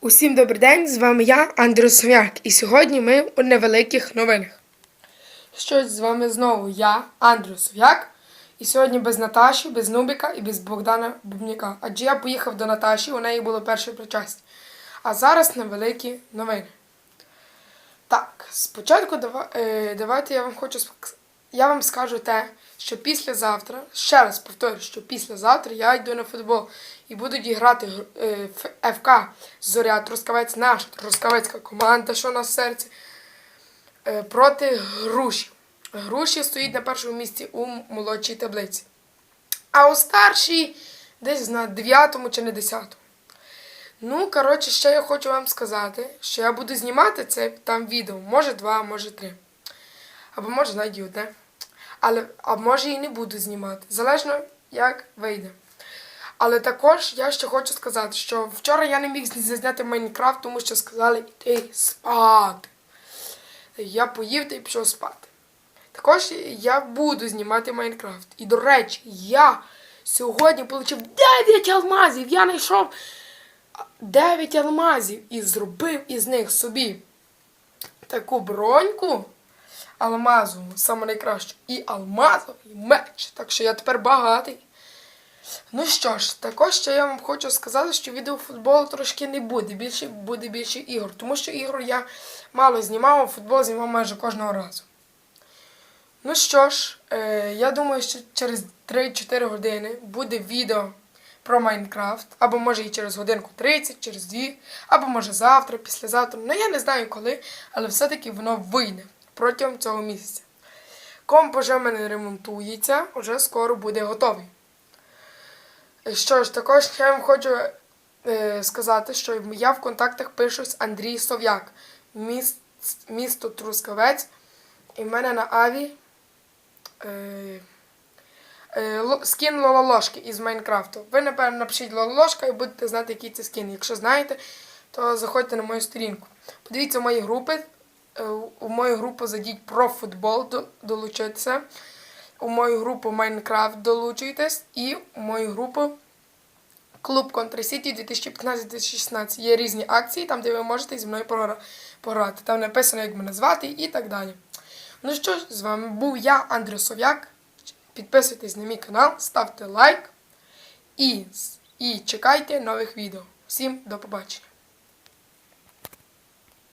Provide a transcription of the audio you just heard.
Усім добрий день, з вами я, Андрій Сов'як, і сьогодні ми у невеликих новинах. Що з вами знову я, Андрій Сов'як, і сьогодні без Наташі, без Нубіка і без Богдана Бубніка. Адже я поїхав до Наташі, у неї було перше причастя. А зараз невеликі новини. Так, спочатку е, давайте я вам хочу я вам скажу те, що післязавтра, ще раз повторю, що післязавтра я йду на футбол і буду грати е, ФК Зоря Трускавець, наша трускавецька команда, що на серці, е, проти груші. Груші стоїть на першому місці у молодшій таблиці. А у старшій десь на 9 чи на 10. Ну, коротше, ще я хочу вам сказати, що я буду знімати це там відео. Може два, може три. Або може навіть одне. Але, а може і не буду знімати. Залежно, як вийде. Але також я ще хочу сказати, що вчора я не міг зняти Майнкрафт, тому що сказали йти спати. Я поїв та й пішов спати. Також я буду знімати Майнкрафт. І, до речі, я сьогодні отримав 9 алмазів. Я знайшов 9 алмазів і зробив із них собі таку броньку алмазову, саме найкращу, і алмазовий меч. Так що я тепер багатий. Ну що ж, також ще я вам хочу сказати, що відеофутболу трошки не буде. Більше буде більше ігор. Тому що ігор я мало знімав, а футбол знімав майже кожного разу. Ну що ж, е, я думаю, що через 3-4 години буде відео про Майнкрафт, або може і через годинку 30, через 2, або може завтра, післязавтра. Ну я не знаю коли, але все-таки воно вийде протягом цього місяця. Комп вже в мене ремонтується, вже скоро буде готовий. Що ж, також я вам хочу е, сказати, що я в контактах пишусь Андрій Сов'як, міс- місто Трускавець, і в мене на Аві е, е, скін Лололошки із Майнкрафту. Ви, напевно, напишіть Лололошка і будете знати, який це скін. Якщо знаєте, то заходьте на мою сторінку. Подивіться мої групи. Е, У мою групу зайдіть про футбол, до- долучитися. У мою групу Майнкрафт долучуйтесь. І у мою групу Клуб Контра Сіті 2015-2016. Є різні акції, там, де ви можете зі мною погра- пограти. Там написано, як мене звати і так далі. Ну що ж, з вами був я, Андрій Сов'як. Підписуйтесь на мій канал, ставте лайк і, і чекайте нових відео. Всім до побачення.